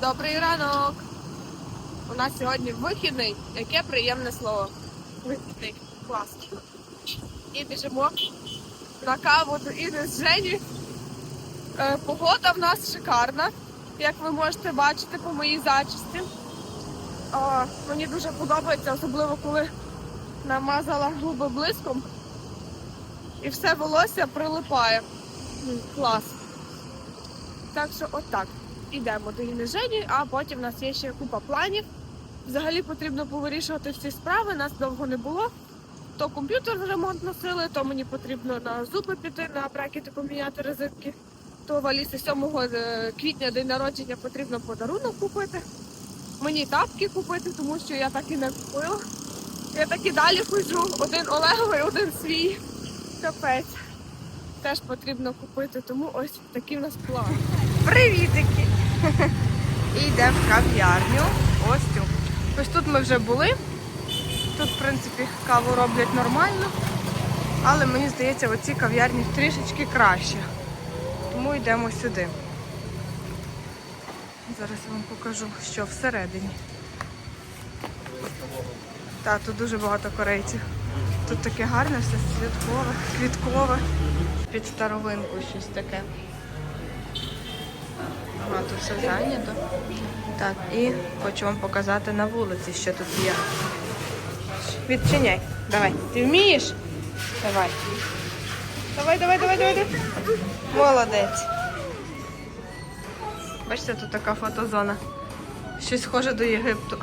Добрий ранок! У нас сьогодні вихідний. Яке приємне слово. Вихідний. Клас. І біжимо на каву до Іни з Жені. Е, Погода в нас шикарна, як ви можете бачити по моїй зачісті. Мені дуже подобається, особливо коли намазала губи блиском і все волосся прилипає. Клас. Так що отак. Ідемо до Іни Жені, а потім в нас є ще купа планів. Взагалі потрібно повирішувати всі справи, нас довго не було. То комп'ютер в ремонт носили, то мені потрібно на зуби піти, на брекети поміняти резинки. То в Аліси 7 е, квітня день народження потрібно подарунок купити. Мені тапки купити, тому що я так і не купила. Я так і далі ходжу, один Олеговий, один свій. Капець. Теж потрібно купити, тому ось такі в нас плани. Привітики! І йдемо в кав'ярню. Ось цю. Ось тут ми вже були. Тут, в принципі, каву роблять нормально. Але мені здається, оці кав'ярні трішечки краще. Тому йдемо сюди. Зараз я вам покажу, що всередині. Так, тут дуже багато корейців. Тут таке гарне все святкове, квіткове. Під старовинку щось таке. А, тут все зайнято. Так, і хочу вам показати на вулиці, що тут є. Відчиняй. Давай. Ти вмієш? Давай. Давай, давай, давай, давай. Молодець. Бачите, тут така фотозона. Щось схоже до Єгипту.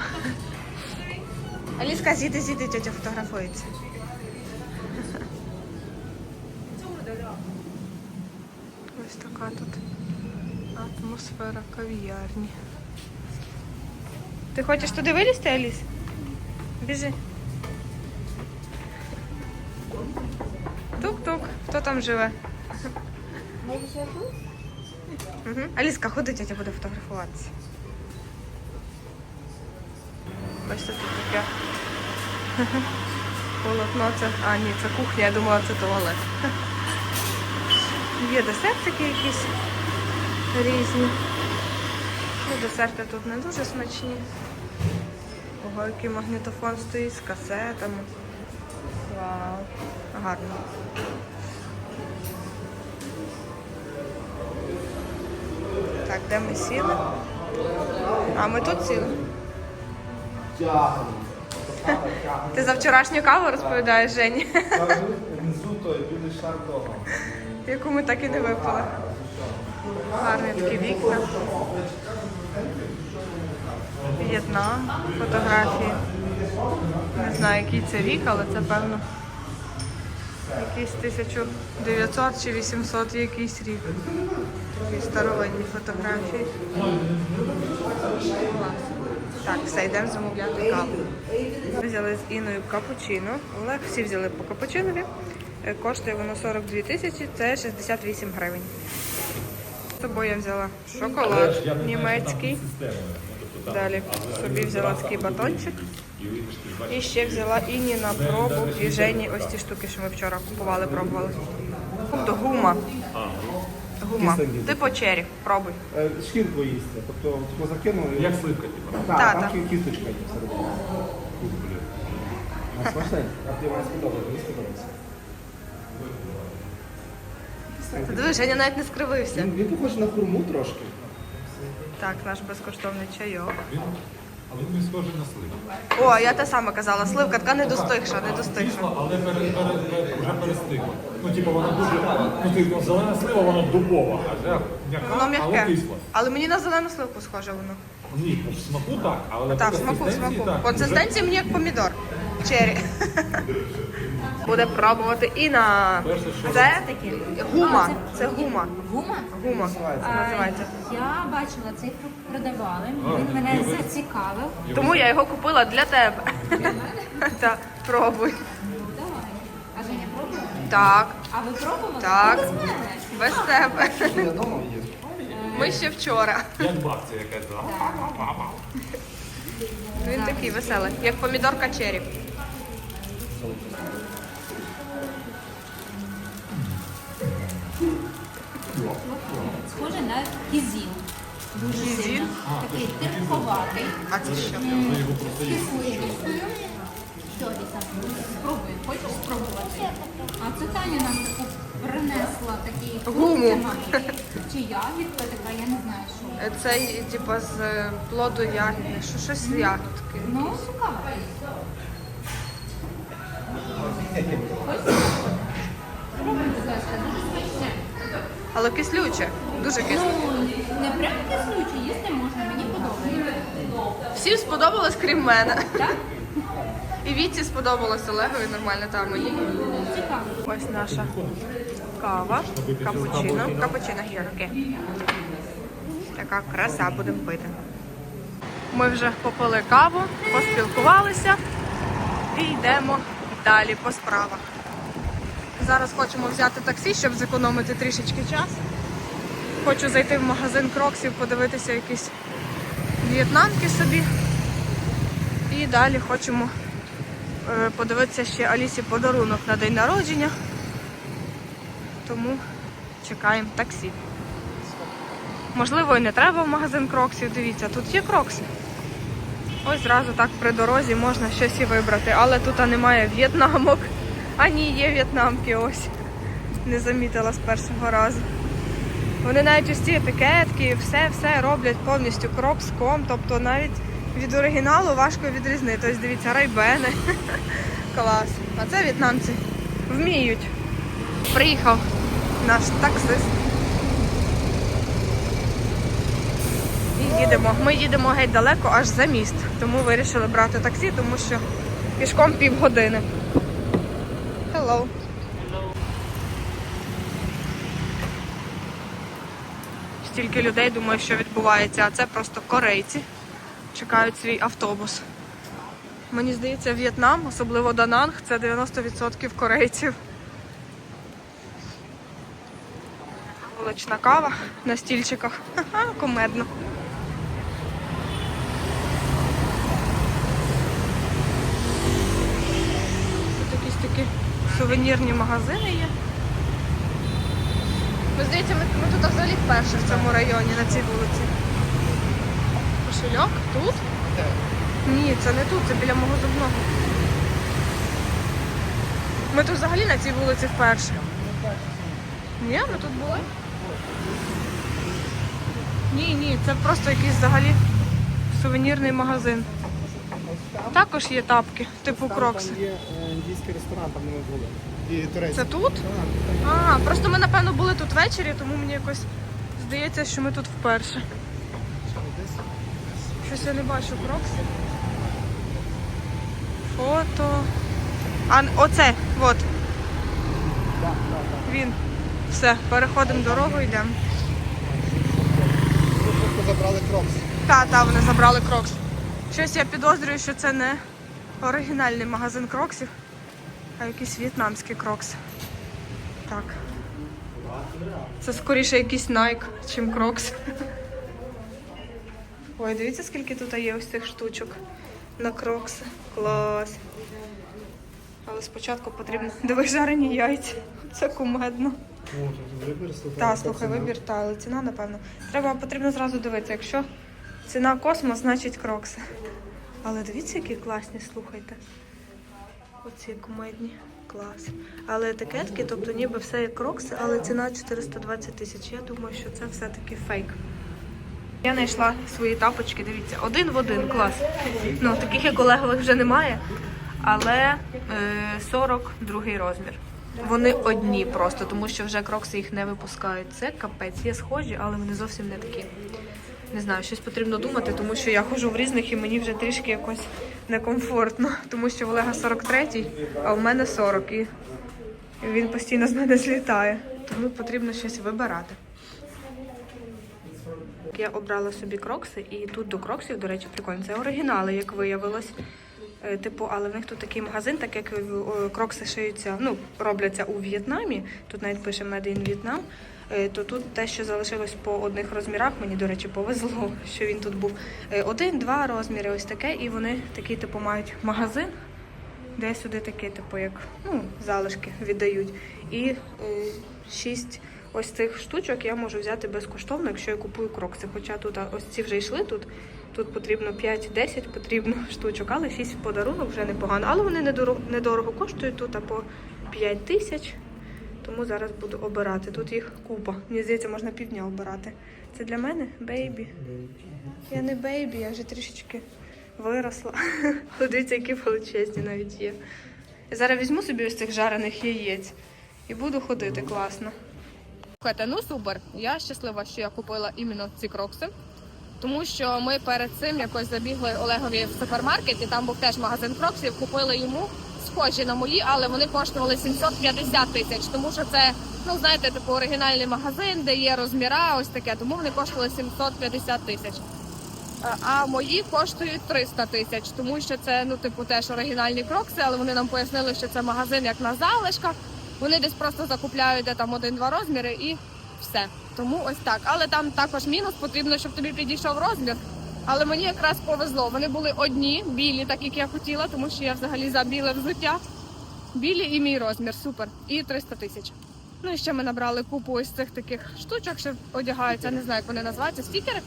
Аліска, зійди, зійди, тетя фотографується. Ось така тут атмосфера кав'ярні. Ти хочеш туди вилізти, Аліс? Біжи. Тук-тук. Хто там живе? Угу. Аліска, ходи, тетя буде фотографуватися. Бачите, тут таке полотно. Це... А, ні, це кухня, я думала, це туалет. Є десертики якісь різні. Ну, десерти тут не дуже смачні. Ого, який магнітофон стоїть з касетами. Вау, гарно. Так, де ми сіли? А, ми тут сіли. Ти за вчорашню каву розповідаєш, Жені, яку ми так і не випили. Гарні такі вікна. В'єтнам, фотографії. Не знаю, який це рік, але це певно якийсь 1900 чи 800 якийсь рік. Такі старовинні фотографії. Так, все, йдемо замовляти каву. Ми взяли з Іною капучино. Олег всі взяли по капучинові. Е, Коштує воно 42 тисячі, це 68 гривень. З собою я взяла шоколад німецький. Далі собі взяла такий батончик. І ще взяла Іні на пробу і Жені ось ті штуки, що ми вчора купували, пробували. Тобто гума. Гума. Типу чері. Пробуй. Е, Шкірку їсти. Тобто таку закинули. Як сливка, типу. Так, там кісточка є всередині. А смачне? А ти сподобалося? Мені сподобалося. Ти дивись, Женя навіть не скривився. Він, він похож на хурму трошки. Так, наш безкоштовний чайок. Він, але він схожий на сливу. О, я те саме казала, сливка така не достигша, не достигша. Але пере, пере, пере, вже перестигло. Ну, типу, воно дуже. Ну, типу, зелена слива, воно дубова, а вже м'яка, Воно але м'яке. кисла. Але мені на зелену сливку схоже воно. Ні, в смаку так, але Так, по смаку, консистенції смаку. так. Консистенція мені як помідор. Чері. Буде пробувати і на це гума. Це гума. Гума? Гума називається. Я бачила цей продавали. Він мене зацікавив. Тому я його купила для тебе. Так, пробуй. Давай. А Женя пробувала? Так, А ви пробували? Так. Без тебе. Ми ще вчора. Як бабця якась. Він такий веселий, як помідорка чері. Схоже на кізіл. Дуже сильно. Такий терпковатий. А це що? З кислинкою. Спробуй. Хочеш спробувати? А це Таня нам таку принесла такі Гуму. Чи ягідка така, я не знаю, що. Це типу з е, плоду ягідне, що щось з ягодки. Ну, цікаво. Хочеш? Спробуй, будь ласка, дуже смачне. Але кислюче, дуже кислюче. Ну, не прям кислюче, їсти можна, мені подобається. Всім сподобалось, крім мене. Так? І Віці сподобалось Олегові нормально там мені. Цікаво. Ось наша кава, капучино. Капучино гірки. Така краса будемо пити. Ми вже попили каву, поспілкувалися і йдемо далі по справах. Зараз хочемо взяти таксі, щоб зекономити трішечки час. Хочу зайти в магазин кроксів, подивитися якісь в'єтнамки собі. І далі хочемо е, подивитися ще Алісі подарунок на день народження. Тому чекаємо таксі. Можливо, і не треба в магазин кроксів. Дивіться, тут є крокси. Ось зразу так при дорозі можна щось і вибрати. Але тут немає в'єтнамок. А ні, є в'єтнамки ось. Не замітила з першого разу. Вони навіть ось ці етикетки, все-все роблять повністю крокском, тобто навіть від оригіналу важко відрізнити. Ось дивіться, райбени. Клас. А це в'єтнамці вміють. Приїхав наш таксист. І їдемо. Ми їдемо геть далеко, аж за міст. Тому вирішили брати таксі, тому що пішком півгодини. Hello. Стільки людей думаю, що відбувається, а це просто корейці. Чекають свій автобус. Мені здається, В'єтнам, особливо Дананг, це 90% корейців. Вулична кава на стільчиках. Ха-ха, кумедно. Тут якісь такі сувенірні магазини є. Ну, здається, ми, ми тут взагалі вперше в цьому районі, на цій вулиці. Кошельок тут? Ні, це не тут, це біля мого зубного. Ми тут взагалі на цій вулиці вперше. Ні, ми тут були? Ні, ні, це просто якийсь взагалі сувенірний магазин. Також є тапки, типу крокси. Там є е, індійський ресторан, там ми були. І турецький. Це тут? А, просто ми напевно були тут ввечері, тому мені якось здається, що ми тут вперше. Щось я не бачу крокси. Фото. А оце, от. Він. Все, переходимо дорогу, йдемо. Забрали крокс. Та, та, вони забрали крокс. Щось я підозрюю, що це не оригінальний магазин кроксів, а якийсь в'єтнамський крокс. Так. Це скоріше якийсь Nike, чим крокс. Ой, дивіться, скільки тут є ось цих штучок на крокси. Клас. Але спочатку потрібно. Диви жарені яйця. Це кумедно. О, тут вибір, слухай. Та, слухай, вибір, та, але ціна, напевно. Треба потрібно зразу дивитися. Якщо ціна космос, значить крокси. Але дивіться, які класні, слухайте. Оці кумедні. Клас. Але етикетки, тобто ніби все як крокси, але ціна 420 тисяч. Я думаю, що це все-таки фейк. Я знайшла свої тапочки, дивіться, один в один, клас. Ну, таких як Олегових вже немає, але е, 42 розмір. Вони одні просто, тому що вже крокси їх не випускають. Це капець. Є схожі, але вони зовсім не такі. Не знаю, щось потрібно думати, тому що я ходжу в різних і мені вже трішки якось некомфортно, тому що в Олега 43, а в мене 40. І він постійно з мене злітає. Тому потрібно щось вибирати. Я обрала собі крокси, і тут до кроксів, до речі, прикольно. Це оригінали, як виявилось. Е, Типу, але в них тут такий магазин, так як е, крокси шиються, ну, робляться у В'єтнамі. Тут навіть пише Made in Vietnam. Е, То тут те, що залишилось по одних розмірах, мені, до речі, повезло, що він тут був. Е, Один-два розміри, ось таке, і вони такий, типу, мають магазин, де сюди такі, типу, як ну, залишки віддають. І е, шість ось цих штучок я можу взяти безкоштовно, якщо я купую крокси. Хоча тут ось ці вже йшли тут. Тут потрібно 5-10 потрібно штучок, але 6 в подарунок вже непогано. Але вони недорого, недорого коштують тут, а по 5 тисяч. Тому зараз буду обирати. Тут їх купа. Мені здається, можна півдня обирати. Це для мене бейбі. Я не бейбі, я вже трішечки виросла. Дивіться, які величезні навіть є. Я зараз візьму собі ось цих жарених яєць і буду ходити класно. Слухайте, ну супер. Я щаслива, що я купила іменно ці крокси. Тому що ми перед цим якось забігли Олегові в супермаркет, і там був теж магазин кроксів. Купили йому схожі на мої, але вони коштували 750 тисяч. Тому що це, ну знаєте, типу оригінальний магазин, де є розміра, ось таке. Тому вони коштували 750 тисяч. А мої коштують 300 тисяч, тому що це ну типу теж оригінальні крокси, але вони нам пояснили, що це магазин як на залишках. Вони десь просто закупляють де там один-два розміри і все. Тому ось так. Але там також мінус потрібно, щоб тобі підійшов розмір. Але мені якраз повезло. Вони були одні, білі, так як я хотіла, тому що я взагалі за біле взуття. Білі і мій розмір, супер. І 300 тисяч. Ну і ще ми набрали купу ось цих таких штучок, що одягаються, не знаю, як вони називаються, стікери.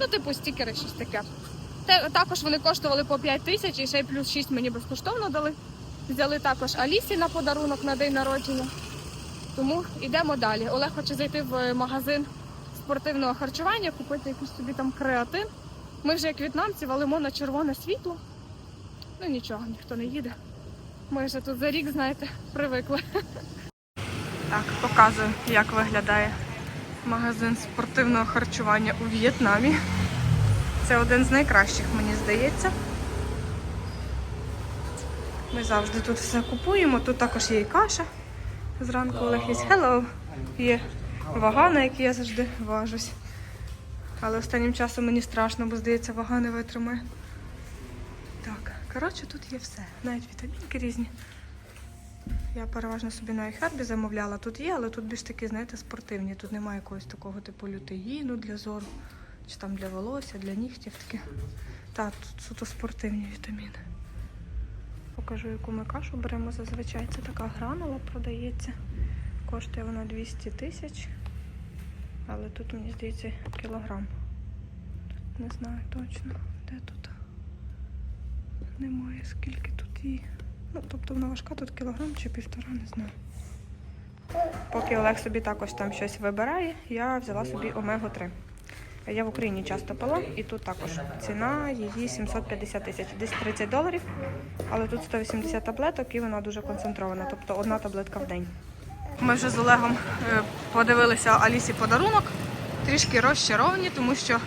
Ну, типу, стікери, щось таке. Те, також вони коштували по 5 тисяч і ще й плюс 6 мені безкоштовно дали. Взяли також Алісі на подарунок на день народження. Тому йдемо далі. Олег хоче зайти в магазин спортивного харчування, купити якийсь собі там креатин. Ми вже як в'єтнамці валимо на червоне світло. Ну нічого, ніхто не їде. Ми вже тут за рік, знаєте, привикли. Так, показую, як виглядає магазин спортивного харчування у В'єтнамі. Це один з найкращих, мені здається. Ми завжди тут все купуємо. Тут також є і каша. Зранку є Hello. Є вага, на якій я завжди важусь. Але останнім часом мені страшно, бо здається, вага не витримає. Так, коротше, тут є все. Навіть вітамінки різні. Я переважно собі на iHerb замовляла. Тут є, але тут більш такі, знаєте, спортивні. Тут немає якогось такого типу лютеїну для зору, чи там для волосся, для нігтів таке. Так, тут суто спортивні вітаміни. Покажу, яку ми кашу беремо зазвичай. Це така гранула продається. Коштує вона 200 тисяч. Але тут, мені здається, кілограм. Не знаю точно, де тут. Немає скільки тут її. Ну, тобто вона важка тут кілограм чи півтора, не знаю. Поки Олег собі також там щось вибирає, я взяла собі омегу 3. Я в Україні часто пила, і тут також ціна її 750 тисяч, десь 30 доларів, але тут 180 таблеток і вона дуже концентрована, тобто одна таблетка в день. Ми вже з Олегом е, подивилися Алісі подарунок, трішки розчаровані, тому що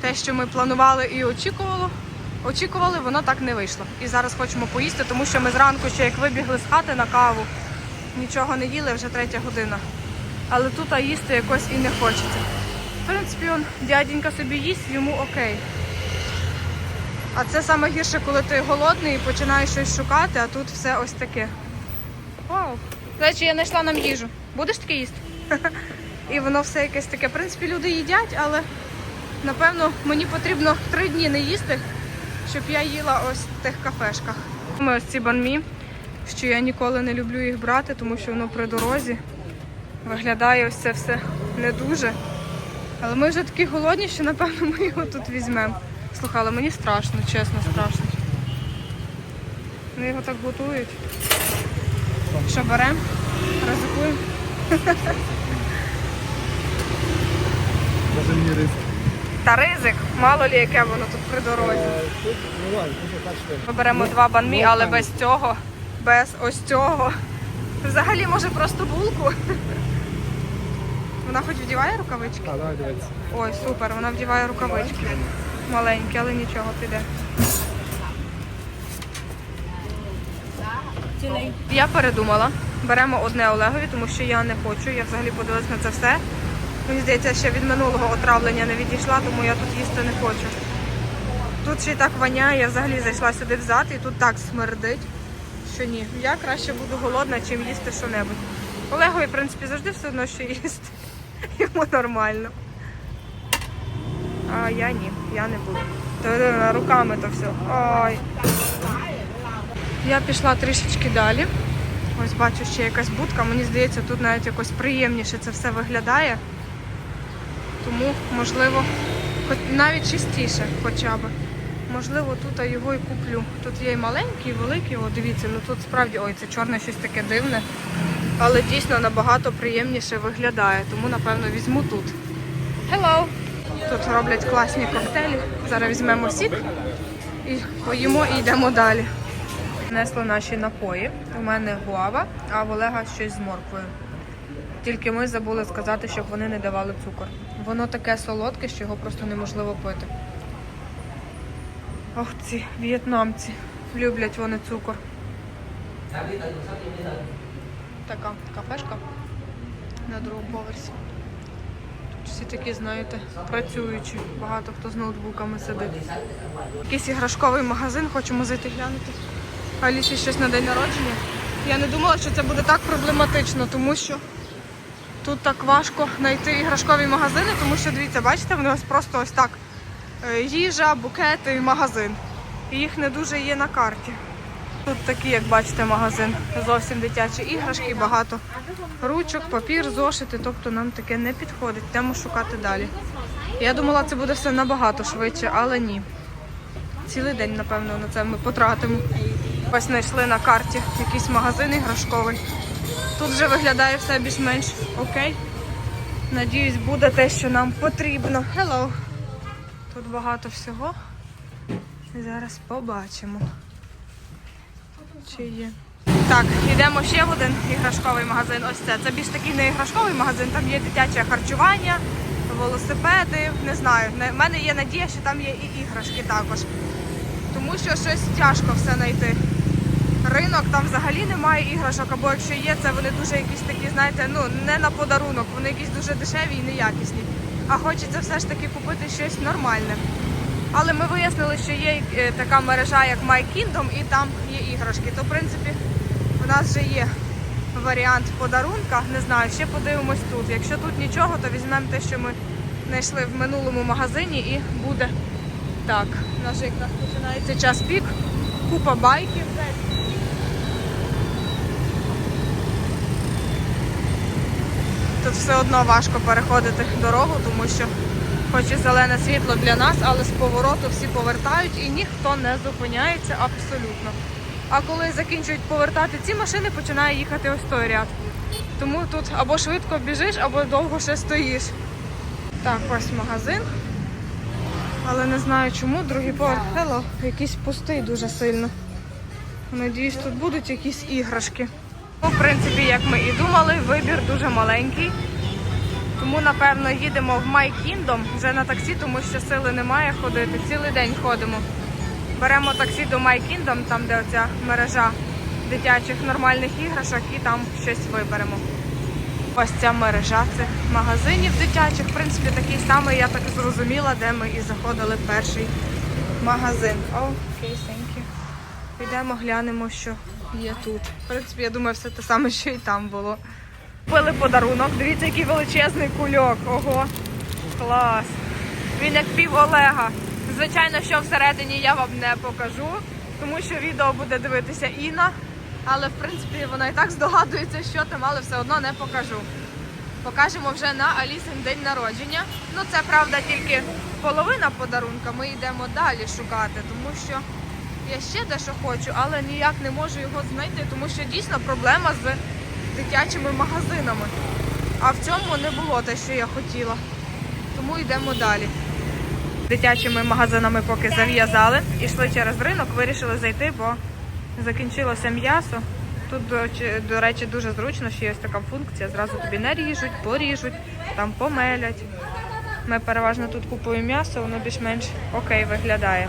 те, що ми планували і очікували, очікували, воно так не вийшло. І зараз хочемо поїсти, тому що ми зранку ще як вибігли з хати на каву, нічого не їли, вже третя година. Але тут а їсти якось і не хочеться. В принципі, он, дяденька собі їсть, йому окей. А це саме гірше, коли ти голодний і починаєш щось шукати, а тут все ось таке. Вау! Речі, я знайшла нам їжу. Будеш таке їсти? І воно все якесь таке. В принципі, люди їдять, але напевно мені потрібно три дні не їсти, щоб я їла ось в тих кафешках. Ми ось ці банмі, що я ніколи не люблю їх брати, тому що воно при дорозі. Виглядає ось це все не дуже. Але ми вже такі голодні, що напевно ми його тут візьмемо. Слухай, але мені страшно, чесно, страшно. Вони його так готують. Що беремо? Ризикуємо. Може мені рис. Та ризик, мало лі яке воно тут при дорозі. Тут, ну. Ми беремо два банмі, але без цього, без ось цього. Взагалі, може, просто булку. Вона хоч вдіває рукавички? Ой, супер, вона вдіває рукавички. Маленькі, але нічого піде. Я передумала. Беремо одне Олегові, тому що я не хочу. Я взагалі подивилась на це все. Мені здається, ще від минулого отравлення не відійшла, тому я тут їсти не хочу. Тут ще й так воняє, я взагалі зайшла сюди взад і тут так смердить, що ні. Я краще буду голодна, чим їсти що-небудь. Олегові, в принципі, завжди все одно, що їсти. Йому нормально. А я ні, я не буду. Руками то все. Ой. Я пішла трішечки далі. Ось бачу ще якась будка. Мені здається, тут навіть якось приємніше це все виглядає. Тому, можливо, навіть чистіше хоча б. Можливо, тут я його і куплю. Тут є і маленький, і великий. О, дивіться, ну тут справді ой, це чорне щось таке дивне. Але дійсно набагато приємніше виглядає, тому напевно візьму тут. Hello! Тут роблять класні коктейлі. Зараз візьмемо сік і поїмо і йдемо далі. Несли наші напої. У мене гуава, а в Олега щось з морквою. Тільки ми забули сказати, щоб вони не давали цукор. Воно таке солодке, що його просто неможливо пити. Ох, ці в'єтнамці. Люблять вони цукор. Така кафешка на другому поверсі. Тут всі такі, знаєте, працюючі. Багато хто з ноутбуками сидить. Якийсь іграшковий магазин, хочемо зайти глянути. Алісі щось на день народження. Я не думала, що це буде так проблематично, тому що тут так важко знайти іграшкові магазини, тому що дивіться, бачите, вони ось просто ось так. Е, Їжа, букети і магазин. І їх не дуже є на карті. Тут такий, як бачите, магазин. Зовсім дитячі іграшки, багато ручок, папір, зошити. Тобто нам таке не підходить. Йдемо шукати далі. Я думала, це буде все набагато швидше, але ні. Цілий день, напевно, на це ми потратимо. Ось знайшли на карті якийсь магазин іграшковий. Тут вже виглядає все більш-менш окей. Надіюсь, буде те, що нам потрібно. Hello! Тут багато всього. І зараз побачимо. Чи є. Так, йдемо ще в один іграшковий магазин. Ось це. Це більш такий не іграшковий магазин, там є дитяче харчування, велосипеди. Не знаю. В мене є надія, що там є і іграшки також. Тому що щось тяжко все знайти. Ринок там взагалі немає іграшок, або якщо є, це вони дуже якісь такі, знаєте, ну не на подарунок, вони якісь дуже дешеві і неякісні. А хочеться все ж таки купити щось нормальне. Але ми вияснили, що є е, така мережа, як My Kingdom, і там є іграшки. То, в принципі, у нас вже є варіант подарунка. Не знаю, ще подивимось тут. Якщо тут нічого, то візьмемо те, що ми знайшли в минулому магазині, і буде так. У нас починається час пік, купа байків. Тут все одно важко переходити дорогу, тому що хоч і зелене світло для нас, але з повороту всі повертають і ніхто не зупиняється абсолютно. А коли закінчують повертати ці машини, починає їхати ось той ряд. Тому тут або швидко біжиш, або довго ще стоїш. Так, ось магазин. Але не знаю чому, другий поверх Hello, якийсь пустий дуже сильно. Надіюсь, тут будуть якісь іграшки. В принципі, як ми і думали, вибір дуже маленький. Тому, напевно, їдемо в My Kingdom вже на таксі, тому що сили немає ходити. Цілий день ходимо. Беремо таксі до My Kingdom, там де оця мережа дитячих нормальних іграшок, і там щось виберемо. Ось ця мережа цих магазинів дитячих, в принципі, такий самий, я так зрозуміла, де ми і заходили перший магазин. Окей, thank you. Підемо глянемо, що є тут. В принципі, я думаю, все те саме, що і там було. Купили подарунок. Дивіться, який величезний кульок. Ого, клас. Він як пів Олега. Звичайно, що всередині я вам не покажу, тому що відео буде дивитися Інна. Але в принципі вона і так здогадується, що там, але все одно не покажу. Покажемо вже на Алісин день народження. Ну це правда тільки половина подарунка. Ми йдемо далі шукати, тому що я ще дещо хочу, але ніяк не можу його знайти, тому що дійсно проблема з дитячими магазинами. А в цьому не було те, що я хотіла. Тому йдемо далі. Дитячими магазинами поки зав'язали, ішли через ринок, вирішили зайти, бо закінчилося м'ясо. Тут, до, речі- дуже зручно, що є ось така функція. Зразу тобі наріжуть, поріжуть, там помелять. Ми переважно тут купуємо м'ясо, воно більш-менш окей виглядає.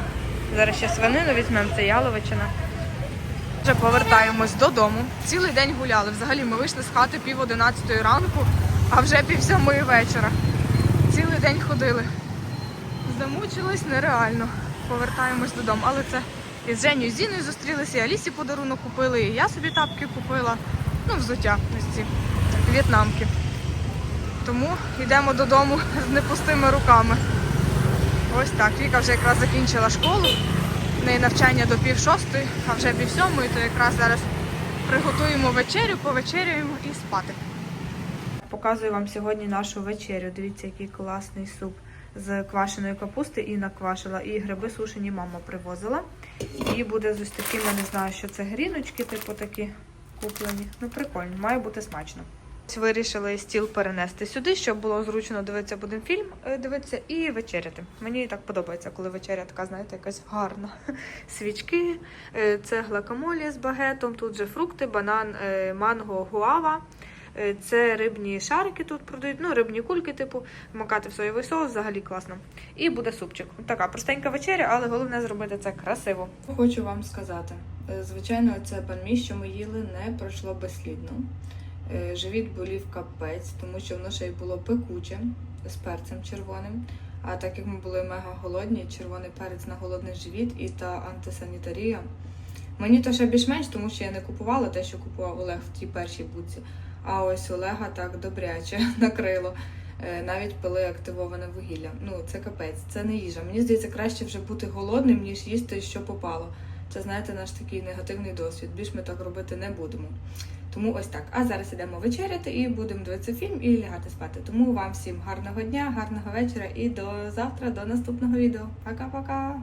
Зараз ще свинину візьмемо, це яловичина. Вже повертаємось додому. Цілий день гуляли. Взагалі ми вийшли з хати пів одинадцятої ранку, а вже пів сьомої вечора. Цілий день ходили. Замучились нереально. Повертаємось додому. Але це і з Женю, і з Зіною зустрілися, і Алісі подарунок купили, і я собі тапки купила. Ну, взуття ось ці в'єтнамки. Тому йдемо додому з непустими руками. Ось так. Віка вже якраз закінчила школу. В неї навчання до пів шостої, а вже пів сьомої, то якраз зараз Приготуємо вечерю, повечеряємо і спати. Показую вам сьогодні нашу вечерю. Дивіться, який класний суп з квашеної капусти і наквашила. І гриби сушені мама привозила. І буде з ось такими, не знаю, що це гріночки, типу такі куплені. Ну, прикольно, має бути смачно. Вирішили стіл перенести сюди, щоб було зручно дивитися будемо фільм, е, дивитися і вечеряти. Мені так подобається, коли вечеря така, знаєте, якась гарна. Свічки, е, це глакамолі з багетом, тут же фрукти, банан, е, манго, гуава. Це рибні шарики тут продають, ну рибні кульки, типу, макати в соєвий соус, взагалі класно. І буде супчик. Така простенька вечеря, але головне зробити це красиво. Хочу вам сказати, звичайно, це панмі, що ми їли, не пройшло безслідно. Е, Живіт болів капець, тому що воно ще й було пекуче з перцем червоним. А так як ми були мега голодні, червоний перець на голодний живіт і та антисанітарія. Мені то ще більш-менш, тому що я не купувала те, що купував Олег в тій першій буці. А ось Олега так добряче накрило. Е, Навіть пили активоване вугілля. Ну, це капець, це не їжа. Мені здається, краще вже бути голодним, ніж їсти, що попало. Це, знаєте, наш такий негативний досвід. Більш ми так робити не будемо. Тому ось так. А зараз ідемо вечеряти і будемо дивитися фільм і лягати спати. Тому вам всім гарного дня, гарного вечора і до завтра, до наступного відео. Пока-пока!